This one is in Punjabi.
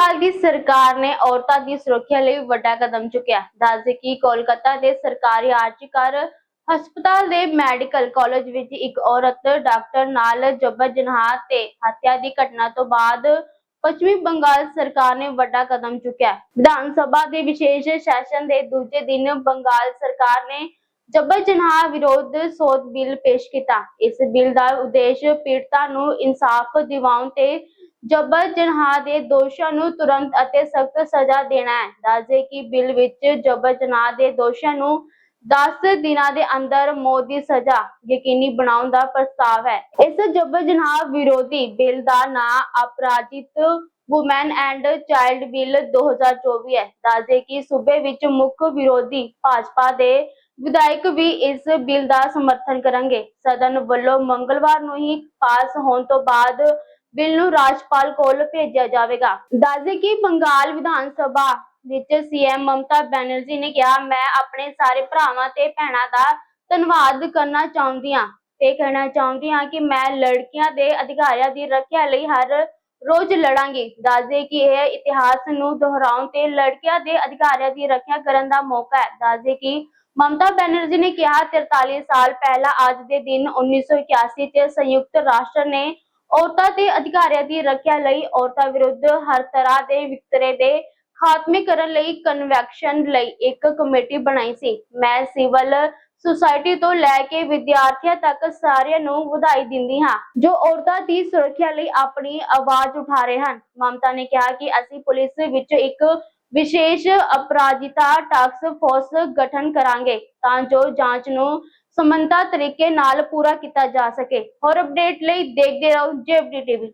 ਬੰਗਾਲ ਦੀ ਸਰਕਾਰ ਨੇ ਔਰਤਾਂ ਦੀ ਸੁਰੱਖਿਆ ਲਈ ਵੱਡਾ ਕਦਮ ਚੁੱਕਿਆ। ਦੱਸਦੇ ਕਿ ਕੋਲਕਾਤਾ ਦੇ ਸਰਕਾਰੀ ਆਰਟੀਕਰ ਹਸਪਤਾਲ ਦੇ ਮੈਡੀਕਲ ਕਾਲਜ ਵਿੱਚ ਇੱਕ ਔਰਤ ਡਾਕਟਰ ਨਾਲ ਜਬਰ ਜਨਾਹ ਤੇ ਹੱਤਿਆ ਦੀ ਘਟਨਾ ਤੋਂ ਬਾਅਦ ਪੱਛਮੀ ਬੰਗਾਲ ਸਰਕਾਰ ਨੇ ਵੱਡਾ ਕਦਮ ਚੁੱਕਿਆ। ਵਿਧਾਨ ਸਭਾ ਦੇ ਵਿਸ਼ੇਸ਼ ਸੈਸ਼ਨ ਦੇ ਦੂਜੇ ਦਿਨ ਬੰਗਾਲ ਸਰਕਾਰ ਨੇ ਜਬਰ ਜਨਾਹ ਵਿਰੋਧ ਸੋਧ ਬਿੱਲ ਪੇਸ਼ ਕੀਤਾ। ਇਸ ਬਿੱਲ ਦਾ ਉਦੇਸ਼ ਪੀੜਤਾਂ ਨੂੰ ਇਨਸਾਫ ਦਿਵਾਉਣ ਤੇ ਜਬਰ ਜਨਾਹ ਦੇ ਦੋਸ਼ਾਂ ਨੂੰ ਤੁਰੰਤ ਅਤੇ ਸਖਤ ਸਜ਼ਾ ਦੇਣਾ ਹੈ। ਦੱਸਦੇ ਕਿ ਬਿੱਲ ਵਿੱਚ ਜਬਰ ਜਨਾਹ ਦੇ ਦੋਸ਼ਾਂ ਨੂੰ 10 ਦਿਨਾਂ ਦੇ ਅੰਦਰ ਮੌਤ ਦੀ ਸਜ਼ਾ ਯਕੀਨੀ ਬਣਾਉਣ ਦਾ ਪ੍ਰਸਤਾਵ ਹੈ। ਇਸ ਜਬਰ ਜਨਾਹ ਵਿਰੋਧੀ ਬਿੱਲ ਦਾ ਨਾਂ Aparajita woman and child bill 2024 ਹੈ। ਦੱਸਦੇ ਕਿ ਸੂਬੇ ਵਿੱਚ ਮੁੱਖ ਵਿਰੋਧੀ ਭਾਜਪਾ ਦੇ ਵਿਧਾਇਕ ਵੀ ਇਸ ਬਿੱਲ ਦਾ ਸਮਰਥਨ ਕਰਨਗੇ। ਸਦਨ ਵੱਲੋਂ ਮੰਗਲਵਾਰ ਨੂੰ ਹੀ ਪਾਸ ਹੋਣ ਤੋਂ ਬਾਅਦ ਬਿੱਲ ਨੂੰ ਰਾਜਪਾਲ ਕੋਲ ਭੇਜਿਆ ਜਾਵੇਗਾ। ਦੱਸਦੇ ਕਿ ਬੰਗਾਲ ਵਿਧਾਨ ਸਭਾ ਵਿੱਚ ਸੀਐਮ ਮਮਤਾ ਬੈਨਰਜੀ ਨੇ ਕਿਹਾ, ਮੈਂ ਆਪਣੇ ਸਾਰੇ ਭਰਾਵਾਂ ਤੇ ਭੈਣਾਂ ਦਾ ਧੰਨਵਾਦ ਕਰਨਾ ਚਾਹੁੰਦੀ ਹਾਂ ਤੇ ਕਹਿਣਾ ਚਾਹੁੰਦੀ ਹਾਂ ਕਿ ਮੈਂ ਲੜਕੀਆਂ ਦੇ ਅਧਿਕਾਰਾਂ ਦੀ ਰੱਖਿਆ ਲਈ ਹਰ ਰੋਜ਼ ਲੜਾਂਗੀ। ਦੱਸਦੇ ਕਿ ਇਹ ਇਤਿਹਾਸ ਨੂੰ ਦੁਹਰਾਉਣ ਤੇ ਲੜਕੀਆਂ ਦੇ ਅਧਿਕਾਰਾਂ ਦੀ ਰੱਖਿਆ ਕਰਨ ਦਾ ਮੌਕਾ ਹੈ। ਦੱਸਦੇ ਕਿ ਮਮਤਾ ਬੈਨਰਜੀ ਨੇ ਕਿਹਾ 43 ਸਾਲ ਪਹਿਲਾਂ ਅੱਜ ਦੇ ਦਿਨ 1981 ਚ ਸੰਯੁਕਤ ਰਾਸ਼ਟਰ ਨੇ ਔਰਤਾਂ ਦੇ ਅਧਿਕਾਰਾਂ ਦੀ ਰੱਖਿਆ ਲਈ ਔਰਤਾਂ ਵਿਰੁੱਧ ਹਰ ਤਰ੍ਹਾਂ ਦੇ ਵਿਤਕਰੇ ਦੇ ਖਾਤਮੇ ਕਰਨ ਲਈ ਕਨਵੈਕਸ਼ਨ ਲਈ ਇੱਕ ਕਮੇਟੀ ਬਣਾਈ ਸੀ। ਮੈਂ ਸਿਵਲ ਸੁਸਾਇਟੀ ਤੋਂ ਲੈ ਕੇ ਵਿਦਿਆਰਥੀਆਂ ਤੱਕ ਸਾਰਿਆਂ ਨੂੰ ਵਧਾਈ ਦਿੰਦੀ ਹਾਂ, ਜੋ ਔਰਤਾਂ ਦੀ ਸੁਰੱਖਿਆ ਲਈ ਆਪਣੀ ਆਵਾਜ਼ ਉਠਾ ਰਹੇ ਹਨ। ਮਮਤਾ ਨੇ ਕਿਹਾ ਕਿ ਅਸੀਂ ਪੁਲਿਸ ਵਿੱਚ ਇੱਕ ਵਿਸ਼ੇਸ਼ ਅਪਰਾਧਿਤਾ ਟਾਸਕ ਫੋਰਸ ਗਠਨ ਕਰਾਂਗੇ, ਤਾਂ ਜੋ ਜਾਂਚ ਨੂੰ ਸਮਨਤਾ ਤਰੀਕੇ ਨਾਲ ਪੂਰਾ ਕੀਤਾ ਜਾ ਸਕੇ। ਹੋਰ ਅਪਡੇਟ ਲਈ ਦੇਖਦੇ ਰਹੋ ਜੇਵਡੀ ਟੀਵੀ